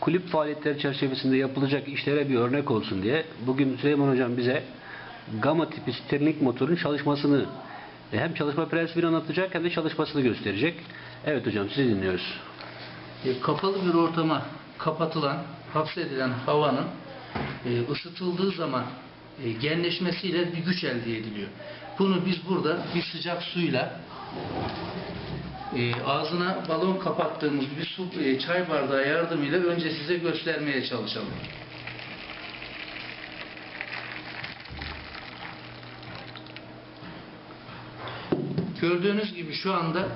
kulüp faaliyetleri çerçevesinde yapılacak işlere bir örnek olsun diye bugün Süleyman Hocam bize Gamma tipi Stirling motorun çalışmasını e, hem çalışma prensibini anlatacak hem de çalışmasını gösterecek. Evet hocam sizi dinliyoruz. E, kapalı bir ortama kapatılan, hapsedilen havanın e, ısıtıldığı zaman e, genleşmesiyle bir güç elde ediliyor. Bunu biz burada bir sıcak suyla e, ağzına balon kapattığımız bir su e, çay bardağı yardımıyla önce size göstermeye çalışalım. Gördüğünüz gibi şu anda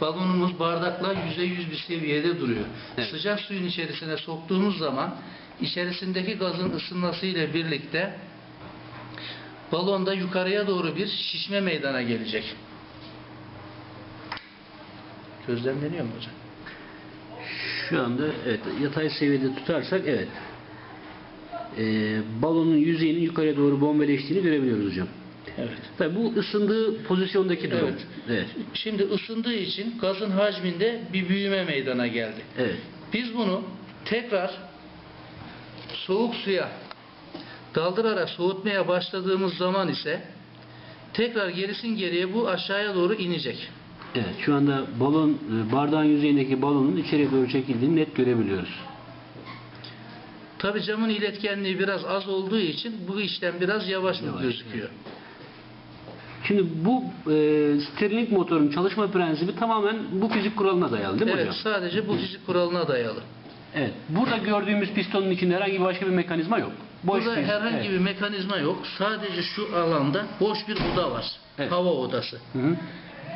balonumuz bardakla yüzde yüz bir seviyede duruyor. Evet. Sıcak suyun içerisine soktuğumuz zaman içerisindeki gazın ısınması ile birlikte balonda yukarıya doğru bir şişme meydana gelecek. Gözlemleniyor mu hocam? Şu anda evet yatay seviyede tutarsak evet e, balonun yüzeyinin yukarıya doğru bombeleştiğini görebiliyoruz hocam. Evet. Tabii bu ısındığı pozisyondaki durum. Evet. Evet. Şimdi ısındığı için gazın hacminde bir büyüme meydana geldi. Evet. Biz bunu tekrar soğuk suya daldırarak soğutmaya başladığımız zaman ise tekrar gerisin geriye bu aşağıya doğru inecek. Evet. Şu anda balon e, bardağın yüzeyindeki balonun içeriye doğru çekildiğini net görebiliyoruz. Tabi camın iletkenliği biraz az olduğu için bu işlem biraz yavaş Yavaş, gözüküyor. Şimdi bu e, Stirling motorun çalışma prensibi tamamen bu fizik kuralına dayalı değil mi Evet, hocam? sadece bu fizik kuralına dayalı. Evet. Burada gördüğümüz pistonun içinde herhangi başka bir mekanizma yok. Boş Burada bir- herhangi evet. bir mekanizma yok. Sadece şu alanda boş bir oda var. Evet. Hava odası. Hı hı.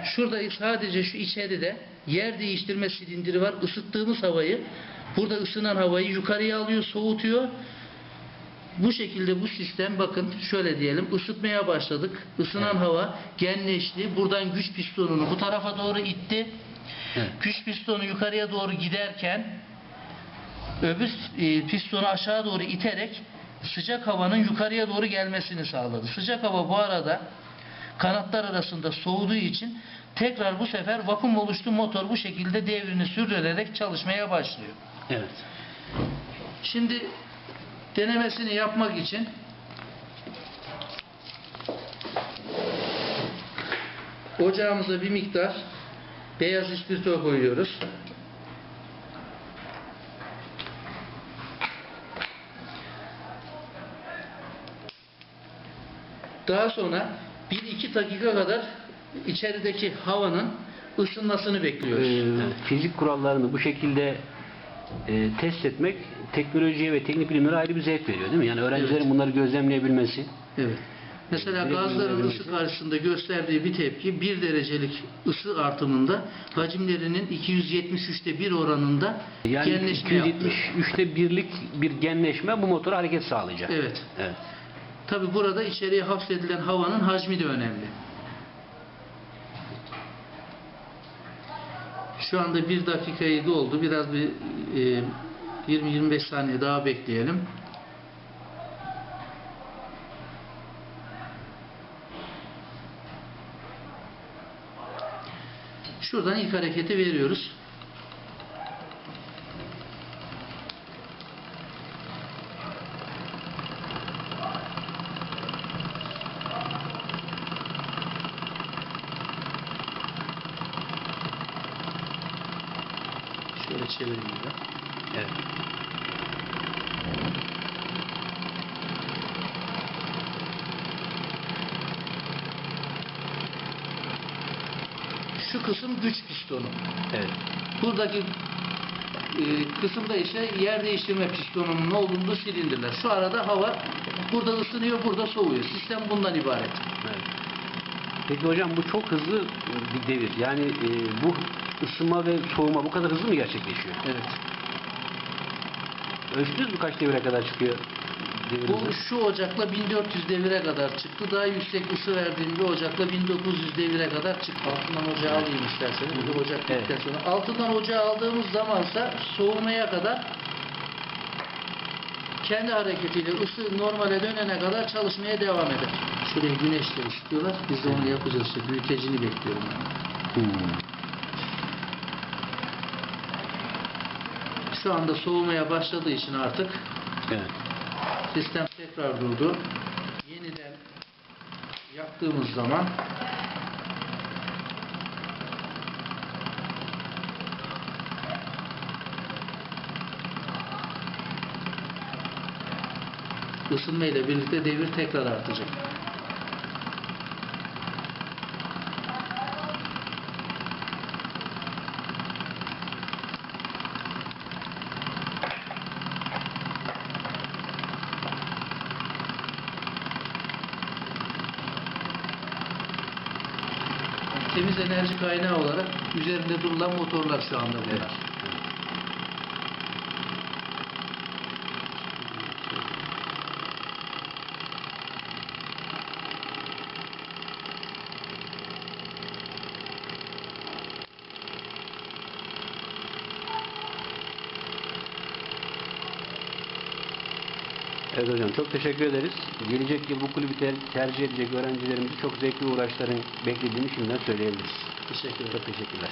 Şurada sadece şu içeride yer değiştirme silindiri var. Isıttığımız havayı, burada ısınan havayı yukarıya alıyor, soğutuyor. Bu şekilde bu sistem bakın şöyle diyelim ısıtmaya başladık. Isınan Evet. hava genleşti. Buradan güç pistonunu bu tarafa doğru itti. Evet. Güç pistonu yukarıya doğru giderken öbür e, pistonu aşağı doğru iterek sıcak havanın yukarıya doğru gelmesini sağladı. Sıcak hava bu arada kanatlar arasında soğuduğu için tekrar bu sefer vakum oluştu. Motor bu şekilde devrini sürdürerek çalışmaya başlıyor. Evet. Şimdi denemesini yapmak için ocağımıza bir miktar beyaz ispirto koyuyoruz. Daha sonra 1-2 dakika kadar içerideki havanın ısınmasını bekliyoruz. Evet, fizik kurallarını bu şekilde e, test etmek teknolojiye ve teknik bilimlere ayrı bir zevk veriyor değil mi? Yani öğrencilerin Evet. bunları gözlemleyebilmesi. Evet. Mesela gazların ısı karşısında gösterdiği bir tepki 1 derecelik ısı artımında hacimlerinin 273'te 1 oranında Yani genleşme yaptı. 273'te birlik bir genleşme bu motora hareket sağlayacak. Evet. Evet. Tabi burada içeriye hapsedilen havanın hacmi de önemli. Şu anda 1 dakikayı doldu. Biraz bir e, 20-25 saniye daha bekleyelim. Şuradan ilk hareketi veriyoruz. Şöyle çevireyim bir de. Evet. Şu kısım güç pistonu. Evet. Buradaki e, kısımda ise yer değiştirme pistonunun olduğu silindirler. Şu arada hava burada ısınıyor, burada soğuyor. Sistem bundan ibaret. Evet. Peki hocam bu çok hızlı bir devir. Yani e, bu ısınma ve soğuma bu kadar hızlı mı gerçekleşiyor? Evet. Ölçtünüz mü kaç devire kadar çıkıyor Bu şu ocakla 1400 devire kadar çıktı. Daha yüksek ısı verdiğim bir ocakla 1900 devire kadar çıktı. Altından ocağı alayım isterseniz. Bu ocak Evet. bittikten sonra. Altından ocağı aldığımız zamansa soğumaya kadar kendi hareketiyle ısı normale dönene kadar çalışmaya devam eder. Şuraya güneşle ısıtıyorlar. Biz de onu yapacağız. İşte büyütecini bekliyorum. Hmm. Şu anda soğumaya başladığı için artık Evet. sistem tekrar durdu. Yeniden yaktığımız zaman ısınma ile birlikte devir tekrar artacak. Temiz enerji kaynağı olarak üzerinde durulan motorlar şu anda bunlar. Evet. Evet hocam çok teşekkür ederiz. Gelecek yıl bu kulübü ter- tercih edecek öğrencilerimizi çok zevkli uğraşların beklediğini şimdiden söyleyebiliriz. Teşekkür ederim. Çok teşekkürler.